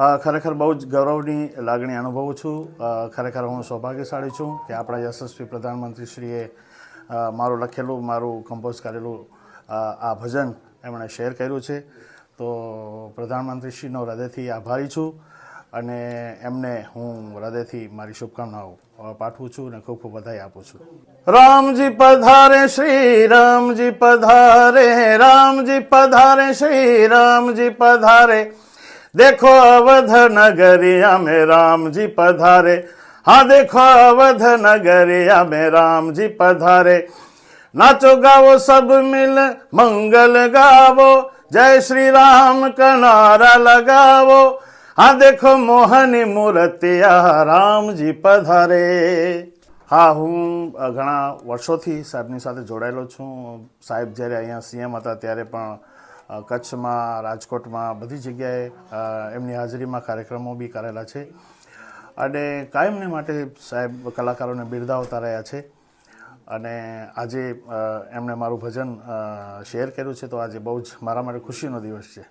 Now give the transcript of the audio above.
ખરેખર બહુ જ ગૌરવની લાગણી અનુભવું છું. ખરેખર હું સૌભાગ્યશાળી છું કે આપણા યશસ્વી પ્રધાનમંત્રીશ્રીએ મારું લખેલું, મારું કમ્પોઝ કરેલું આ ભજન એમણે શેર કર્યું છે. તો પ્રધાનમંત્રીશ્રીનો હૃદયથી આભારી છું અને એમને હું હૃદયથી મારી શુભકામનાઓ પાઠવું છું અને ખૂબ ખૂબ વધાઈ આપું છું. રામજી પધારે શ્રી રામજી પધારે રામજી પધારે શ્રી રામજી પધારે. દેખો અવધ નગરિયા में રામજી પધારે હા દેખો અવધ નગરિયા में રામજી પધારે નાચો ગાવો સબ મિલ મંગલ ગાવો જય શ્રી રામ કનારા લગાવો હા દેખો મોહની મૂર્તિયા રામજી પધારે હા હું ઘણા વર્ષોથી સાહેબની સાથે જોડાયેલો છું। સાહેબ, જ્યારે અહીંયા સીએમ હતા, ત્યારે પણ કચ્છમાં, રાજકોટમાં બધી જગ્યાએ એમની હાજરીમાં કાર્યક્રમો બી કરેલા છે. અને કાયમને માટે સાહેબ કલાકારોને બિરદાવતા રહ્યા છે. અને આજે એમણે મારું ભજન શેર કર્યું છે. તો આજે બહુ જ મારા માટે ખુશીનો દિવસ છે.